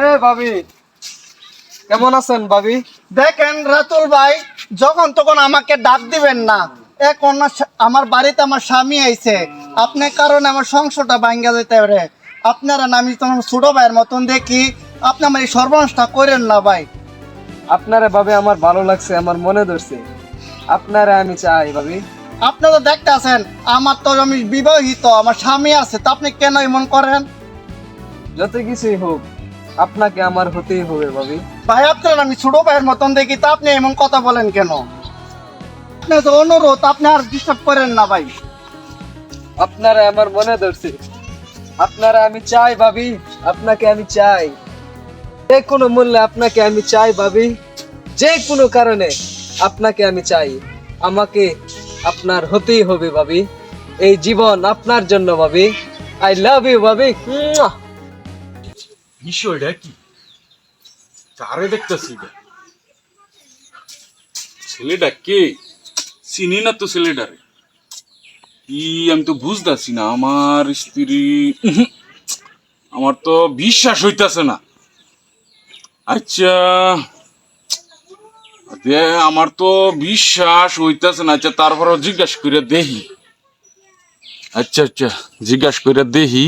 এ ভাবি কেমন আছেন ভাবি? দেখেন রাতুল ভাই যখন তখন আমাকে ডাক দিবেন না। এখন আমার বাড়িতে আমার স্বামী আইছে। আপনার কারণে আমার সংসারটা ভাঙ্গা যেতে পারে। আপনারা না আমি তোমার ছোট ভাইয়ের মতন দেখি। আপনি আমার এই সর্বনাশটা করেন না ভাই। আপনারে ভাবে আমার ভালো লাগছে আমার মনে ধরছে। আপনারে আমি চাই ভাবি। আপনি তো দেখতে আছেন আমার তো আমি বিবাহিত আমার স্বামী আছে তা আপনি কেন এমন করেন? যত কিছুই হোক আপনাকে আমার হতেই হবে ভাবি। ভাই আপনার আমি ছোট ভাইয়ের মতন দেখি তা আপনি এমন কথা বলেন কেন? আপনি তো অনুরোধ আপনি আর ডিস্টার্ব করেন না ভাই। আপনারা আমার মনে ধরছে। আপনারা আমি চাই ভাবি। আপনাকে আমি চাই। যে কোনো মূল্যে আপনাকে আমি চাই ভাবি। যে কোনো কারণে আপনাকে আমি চাই। আমাকে আপনার হতেই হবে ভাবি। এই জীবন আপনার জন্য ভাবি। আই লাভ ইউ ভাবি। বিষয়টা কি? কারে দেখতেছি ছেলেটা কে? চিনি না তো ছেলেটারে। কি আমি তো বুঝতেছি না, আমার স্ত্রী আমার তো বিশ্বাস হইতাছে না। আচ্ছা দে, আমার তো বিশ্বাস হইতাছে না আচ্ছা তারপরও জিজ্ঞাসা করে দেখি। আচ্ছা আচ্ছা জিজ্ঞাসা করে দেখি,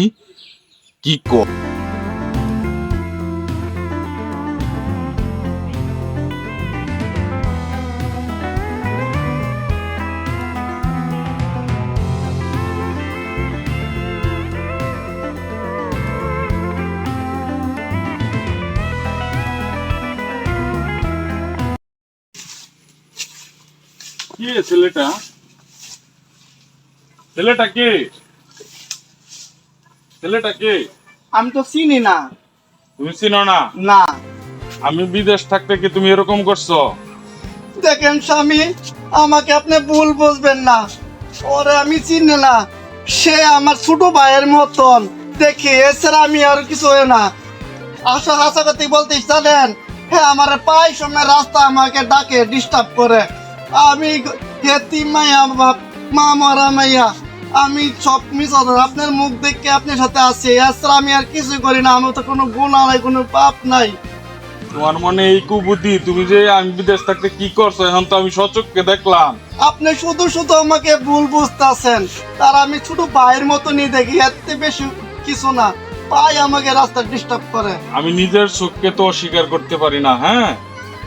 কি কর কে ছেলেটা? ছেলেটা কে? ছেলেটা কে? আমি তো চিনি না। তুমি চিনো না? না। আমি বিদেশ থাকতে কি তুমি এরকম করছ? দেখেন স্বামী আমাকে আপনি ভুল বুঝবেন না। ওরে আমি চিনি না। সে আমার ছোট ভাইয়ের মতন। দেখি এছাড়া আমি আর কিছু হয় না। আশা বলতে জানেন? হ্যাঁ আমার পাই সময় রাস্তা আমাকে ডাকে ডিস্টার্ব করে। আমি হেতি মাইয়া বাপ মা মরা মাইয়া আমি সব মিস আপনার মুখ দেখে আপনার সাথে আছি। এছাড়া আমি আর কিছু করি না। আমার তো কোনো গুণা নাই কোনো পাপ নাই। তোমার মনে এই কুবুদ্ধি তুমি যে আমি বিদেশ থাকতে কি করছ? এখন তো আমি সচককে দেখলাম। আপনি শুধু শুধু আমাকে ভুল বুঝতেছেন। তার আমি ছোট ভাইয়ের মতনই দেখি। এত বেশি কিছু না। পাই আমাকে রাস্তা ডিস্টার্ব করে। আমি নিজের চোখকে তো অস্বীকার করতে পারি না হ্যাঁ?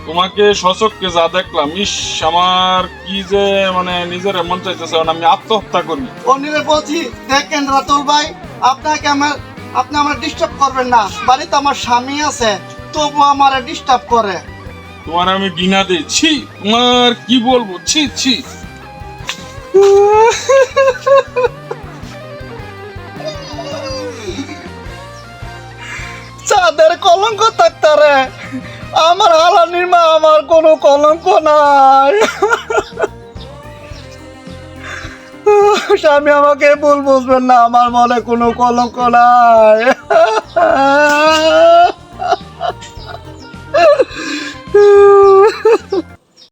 তোমাকে সচককে যা দেখলাম ইস আমার কি যে মানে নিজের মন চাইতেছে আমি আত্মহত্যা করি। অনিরে বলছি দেখেন রাতুল ভাই আপনাকে আমার আপনি আমার ডিস্টার্ব করবেন না। বাড়িতে আমার স্বামী আছে তবু আমার ডিস্টার্ব করে। তোমার আমি ঘৃণা দিই। ছি তোমার কি বলব? ছি ছি। চাঁদের কলঙ্ক থাকতারে। আমার আলানির মা আমার কোনো কলঙ্ক নাই। স্বামী আমাকে ভুল বুঝবেন না, আমার মনে কোনো কলঙ্ক নাই।